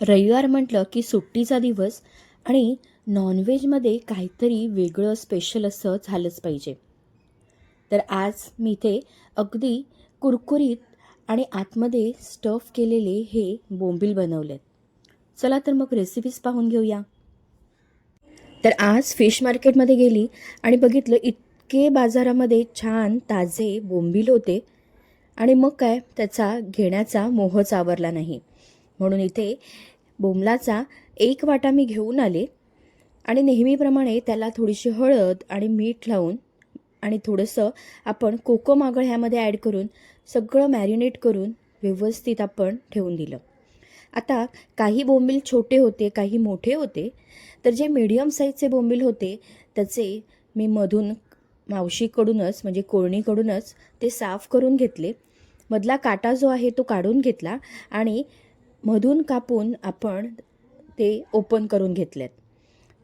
रविवार म्हटलं की सुट्टीचा दिवस आणि नॉनव्हेजमध्ये काहीतरी वेगळं स्पेशल असं झालंच पाहिजे. तर आज मी इथे अगदी कुरकुरीत आणि आतमध्ये स्टफ केलेले हे बोंबील बनवलेत. चला तर मग रेसिपीज पाहून घेऊया. तर आज फिश मार्केटमध्ये गेली आणि बघितलं इतके बाजारामध्ये छान ताजे बोंबील होते आणि मग काय त्याचा घेण्याचा मोहच आवरला नाही. म्हणून इथे बोंबलाचा एक वाटा मी घेऊन आले आणि नेहमीप्रमाणे त्याला थोडीशी हळद आणि मीठ लावून आणि थोडंसं आपण कोको मागळ ह्यामध्ये ॲड करून सगळं मॅरिनेट करून व्यवस्थित आपण ठेवून दिलं. आता काही बोंबील छोटे होते काही मोठे होते. तर जे मीडियम साईजचे बोंबील होते त्याचे मी मधून मावशीकडूनच म्हणजे कोळणीकडूनच ते साफ करून घेतले. मधला काटा जो आहे तो काढून घेतला आणि मधून कापून आपण ते ओपन करून घेतलेत.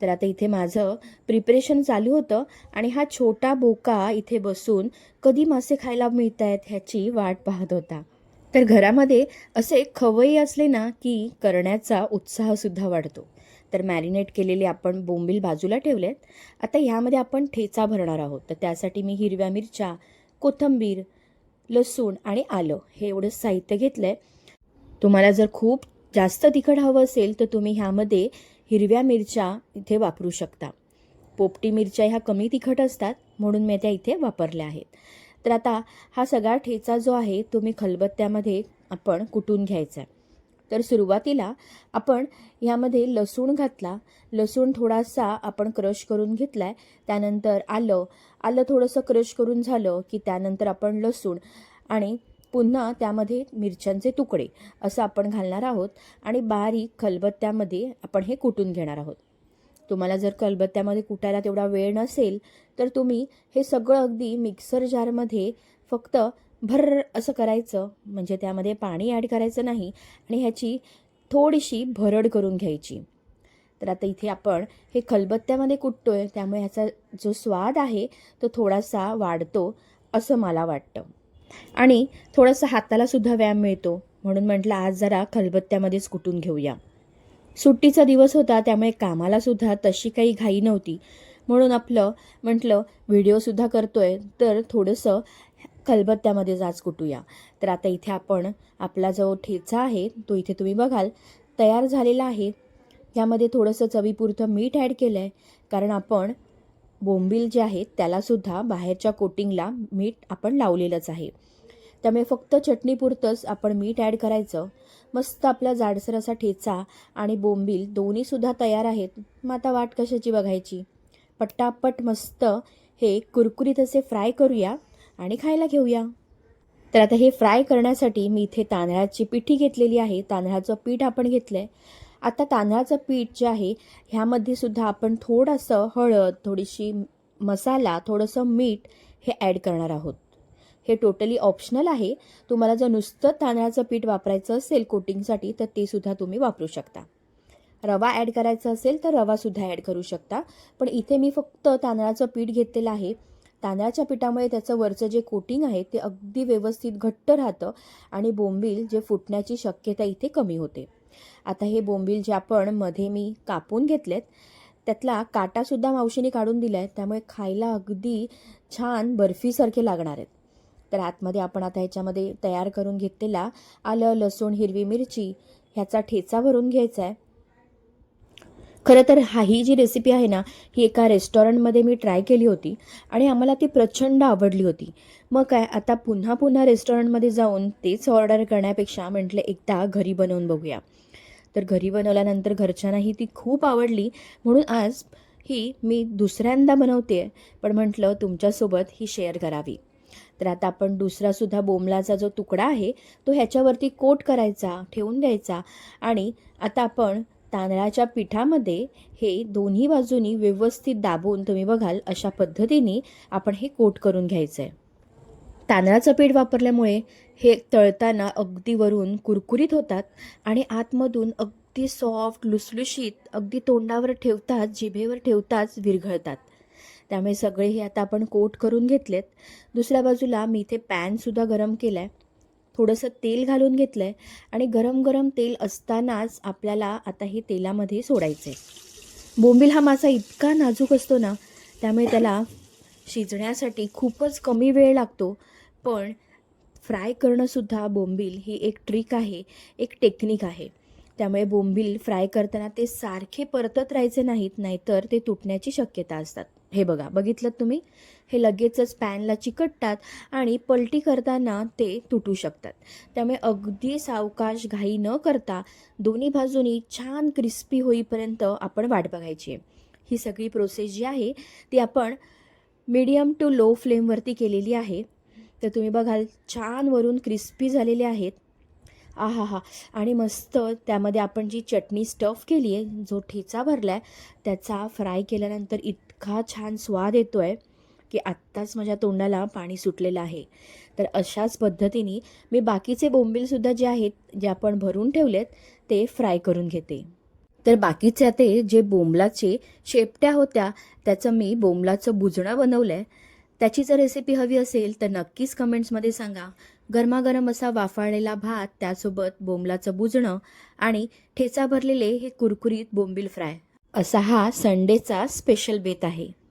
तर आता इथे माझं प्रिपरेशन चालू होतं आणि हा छोटा बोका इथे बसून कधी मासे खायला मिळत आहेत ह्याची वाट पाहत होता. तर घरामध्ये असे खवई असले ना की करण्याचा उत्साहसुद्धा वाढतो. तर मॅरिनेट केलेले आपण बोंबील बाजूला ठेवलेत. आता ह्यामध्ये आपण ठेचा भरणार आहोत. तर त्यासाठी मी हिरव्या मिरच्या कोथिंबीर लसूण आणि आलं हे एवढं साहित्य घेतलं आहे तुम्हाला जर खूप जास्त तिखट हवं असेल तर तुम्ही ह्यामध्ये हिरव्या मिरच्या इथे वापरू शकता. पोपटी मिरच्या ह्या कमी तिखट असतात म्हणून मी त्या इथे वापरल्या आहेत. तर आता हा सगळा ठेचा जो आहे तो मी खलबत्त्यामध्ये आपण कुटून घ्यायचा आहे. तर सुरुवातीला आपण ह्यामध्ये लसूण घातला. लसूण थोडासा आपण क्रश करून घेतला आहे त्यानंतर आलं. आलं थोडंसं क्रश करून झालं की त्यानंतर आपण लसूण आणि पुन्हा त्यामध्ये मिरच्यांचे तुकडे असं आपण घालणार आहोत आणि बारीक खलबत्त्यामध्ये आपण हे कुटून घेणार आहोत. तुम्हाला जर खलबत्त्यामध्ये कुटायला तेवढा वेळ नसेल तर तुम्ही हे सगळं अगदी मिक्सर जारमध्ये फक्त भर असं करायचं म्हणजे त्यामध्ये पाणी ॲड करायचं नाही आणि ह्याची थोडीशी भरड करून घ्यायची. तर आता इथे आपण हे खलबत्त्यामध्ये कुटतो आहे त्यामुळे ह्याचा जो स्वाद आहे तो थोडासा वाढतो असं मला वाटतं. आणि थोडंसं हातालासुद्धा व्यायाम मिळतो. म्हणून म्हटलं आज जरा खलबत्त्यामध्येच कुटून घेऊया. सुट्टीचा दिवस होता त्यामुळे कामालासुद्धा तशी काही घाई नव्हती. म्हणून आपलं म्हटलं व्हिडिओसुद्धा करतो आहे तर थोडंसं खलबत्त्यामध्ये जाच कुटूया. तर आता इथे आपण आपला जो ठेचा आहे तो इथे तुम्ही बघाल तयार झालेला आहे. यामध्ये थोडंसं चवीपुरतं मीठ ॲड केलं आहे कारण आपण बोंबील जे आहेत त्यालासुद्धा बाहेरच्या कोटिंगला मीठ आपण लावलेलंच आहे. त्यामुळे फक्त चटणीपुरतंच आपण मीठ ॲड करायचं. मस्त आपला जाडसर असा ठेचा आणि बोंबील दोन्हीसुद्धा तयार आहेत. मग आता वाट कशाची बघायची? पट्टापट मस्त हे कुरकुरीत असे फ्राय करूया आणि खायला घेऊया. तर आता हे फ्राय करण्यासाठी मी इथे तांदळाची पिठी घेतलेली आहे. तांदळाचं पीठ आपण घेतलं आहे आता तांदळाचं पीठ जे आहे ह्यामध्ये सुद्धा आपण थोडंसं हळद थोडीशी मसाला थोडंसं मीठ हे ॲड करणार आहोत. हे टोटली ऑप्शनल आहे. तुम्हाला जर नुसतं तांदळाचं पीठ वापरायचं असेल कोटिंगसाठी तर ते सुद्धा तुम्ही वापरू शकता. रवा ॲड करायचा असेल तर रवासुद्धा ॲड करू शकता. पण इथे मी फक्त तांदळाचं पीठ घेतलेलं आहे. तांदळाच्या पिठामुळे त्याचं वरचं जे कोटिंग आहे ते अगदी व्यवस्थित घट्ट राहतं आणि बोंबील जे फुटण्याची शक्यता इथे कमी होते. आता हे बोंबील जे आपण मध्ये मी कापून घेतलेत त्यातला काटासुद्धा मावशीने काढून दिला आहे त्यामुळे खायला अगदी छान बर्फीसारखे लागणार आहेत. तर आतमध्ये आपण आता ह्याच्यामध्ये तयार करून घेतलेला आलं लसूण हिरवी मिरची ह्याचा ठेचा भरून घ्यायचा आहे. खरं तर हा ही जी रेसिपी आहे ना ही एका रेस्टॉरंटमध्ये मी ट्राय केली होती आणि आम्हाला ती प्रचंड आवडली होती. मग काय आता पुन्हा पुन्हा रेस्टॉरंटमध्ये जाऊन तेच ऑर्डर करण्यापेक्षा म्हटलं एकदा घरी बनवून बघूया. तर घरी बनवल्यानंतर घरच्यांनाही ती खूप आवडली. म्हणून आज ही मी दुसऱ्यांदा बनवते पण म्हटलं तुमच्यासोबत ही शेअर करावी. तर आता आपण दुसरासुद्धा बोमलाचा जो तुकडा आहे तो ह्याच्यावरती कोट करायचा ठेवून द्यायचा आणि आता आपण तांदळाच्या पिठामध्ये हे दोन्ही बाजूनी व्यवस्थित दाबून तुम्ही बघाल अशा पद्धतीने आपण हे कोट करून घ्यायचं आहे तांदळाचं पीठ वापरल्यामुळे हे तळताना अगदी वरून कुरकुरीत होतात आणि आतमधून अगदी सॉफ्ट लुसलुशीत अगदी तोंडावर ठेवताच जिभेवर ठेवताच विरघळतात. त्यामुळे सगळे हे आता आपण कोट करून घेतलेत. दुसऱ्या बाजूला मी इथे पॅनसुद्धा गरम केला आहे थोडंसं तेल घालून घेतलं आहे आणि गरम गरम तेल असतानाच आपल्याला आता हे तेलामध्ये सोडायचं आहे बोंबील हा मासा इतका नाजूक असतो ना त्यामुळे त्याला शिजण्यासाठी खूपच कमी वेळ लागतो. पण फ्राय करणंसुद्धा बोंबील ही एक ट्रिक आहे एक टेक्निक आहे. त्यामुळे बोंबील फ्राय करताना ते सारखे परतत राहायचे नाहीत नाहीतर ते तुटण्याची शक्यता असतात. हे बघा बघितलं तुम्ही? हे लगेचच पॅनला चिकटतात आणि पलटी करताना ते तुटू शकतात. त्यामुळे अगदी सावकाश घाई न करता दोन्ही बाजूनी छान क्रिस्पी होईपर्यंत आपण वाट बघायची आहे. ही सगळी प्रोसेस जी आहे ती आपण मीडियम टू लो फ्लेमवरती केलेली आहे. तर तुम्ही बघाल छान वरून क्रिस्पी झालेले आहेत. आहा हा आणि मस्त त्यामध्ये आपण जी चटणी स्टफ केली आहे जो ठेचा भरला आहे त्याचा फ्राय केल्यानंतर इतका छान स्वाद येतो आहे की आत्ताच माझ्या तोंडाला पाणी सुटलेलं आहे. तर अशाच पद्धतीने मी बाकीचे बोंबीलसुद्धा जे आहेत जे आपण भरून ठेवलेत ते फ्राय करून घेते. तर बाकीचे ते जे बोंबलाचे शेपट्या होत्या त्याचं मी बोंबलाचं बुजणं बनवलं आहे त्याची जर रेसिपी हवी असेल तर नक्कीच कमेंट्समध्ये सांगा. गरमागरम असा वाफाळलेला भात त्यासोबत बोंबलाचं बुजणं आणि ठेचा भरलेले हे कुरकुरीत बोंबील फ्राय. असा हा संडेचा स्पेशल बेत आहे.